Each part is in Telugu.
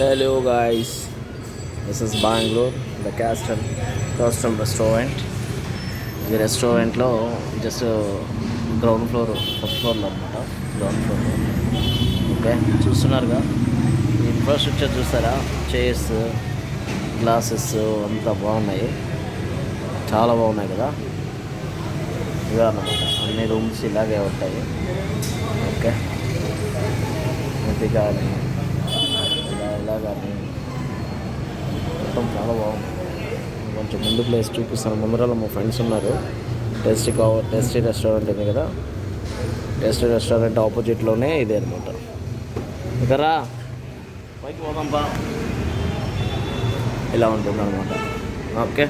Hello guys this is Bangalore, the castle Custom restaurant ఈ రెస్టారెంట్లో జస్ట్ గ్రౌండ్ ఫ్లోర్ ఫస్ట్ ఫ్లోర్లో అనమాట గ్రౌండ్ ఫ్లోర్ ఓకే చూస్తున్నారుగా? ఇన్ఫ్రాస్ట్రక్చర్ చూస్తారా? చైర్స్ గ్లాసెస్ అంతా బాగున్నాయి. చాలా బాగున్నాయి కదా? ఇవే అన్నమాట. అన్ని రూమ్స్ ఇలాగే ఉంటాయి. ఓకే ఇది కానీ కానీ మొత్తం చాలా బాగుంది. కొంచెం ముందు ప్లేస్ చూపిస్తాను. ముందర మా ఫ్రెండ్స్ ఉన్నారు. టేస్టీ కావ టేస్టీ రెస్టారెంట్ ఉంది కదా. టేస్టీ రెస్టారెంట్ ఆపోజిట్లోనే ఇదే అనమాట ఇకరా పైకి పోదాంపా ఇలా ఉంటుంది అనమాట ఓకే.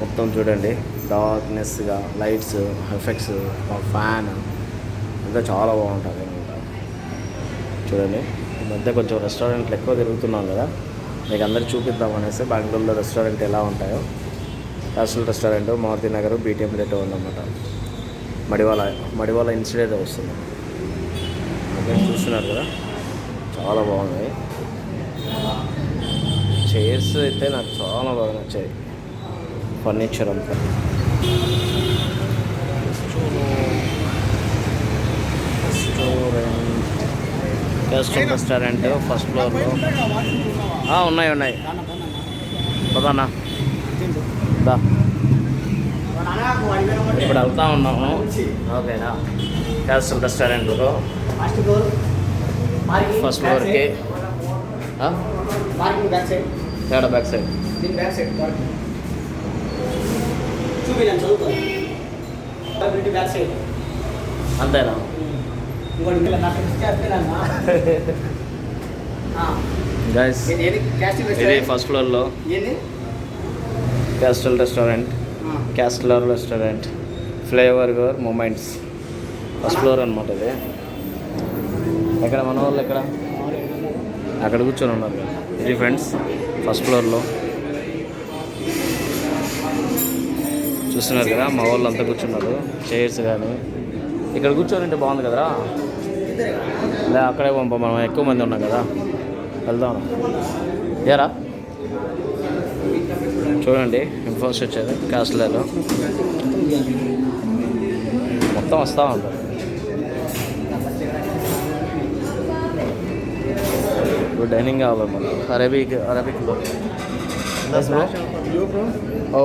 మొత్తం చూడండి. డార్క్నెస్గా లైట్స్ ఎఫెక్ట్స్ ఫ్యాన్. ఇంకా చాలా బాగుంటుంది అనమాట చూడండి. ఈ మధ్య కొంచెం రెస్టారెంట్లు ఎక్కువ తిరుగుతున్నాం కదా మీకు అందరు చూపిద్దాం అనేసి బెంగళూరులో రెస్టారెంట్ ఎలా ఉంటాయో. Castle restaurant Maruti Nagar BTM rate ఉందన్నమాట. మడివాల మడివాల ఇన్సిడెంట్ వస్తుంది. ఓకే చూస్తున్నారు కదా? చాలా బాగున్నాయి చైర్స్ అయితే నాకు చాలా బాగా నచ్చాయి. ఫర్నిచర్ అంతా రెస్టారెంట్ క్యాస్టల్ రెస్టారెంట్ ఫస్ట్ ఫ్లోర్లో ఉన్నాయి ఉన్నాయి. పదానా దా. ఇప్పుడు వెళ్తా ఉన్నాము. ఓకేనా క్యాస్టల్ రెస్టారెంట్లో ఫస్ట్ ఫ్లోర్కి తేడా బ్యాక్ సైడ్ అంతేనా? గైస్ ఇది ఫస్ట్ ఫ్లోర్లో castle restaurant castle restaurant flavour your moments first floor అనమాట ఇది. ఎక్కడ? మన వాళ్ళు ఎక్కడ? అక్కడ కూర్చొని ఉన్నారు కదా. ఇది ఫ్రెండ్స్ ఫస్ట్ ఫ్లోర్లో చూస్తున్నారు కదా మా వాళ్ళు అంతా కూర్చున్నారు. చైర్స్ కానీ ఇక్కడ కూర్చొని ఉంటే బాగుంది కదరా? లే అక్కడే పంప మనం ఎక్కువ మంది ఉన్నాం కదా. వెళ్దాం. ఏరా? చూడండి ఇన్ఫ్రాస్ట్రక్చర్ క్యాస్ట్లో మొత్తం వస్తూ ఉంటారు ఇప్పుడు డైనింగ్ కావాలి మనం. అరబిక్ అరబిక్లో ఓ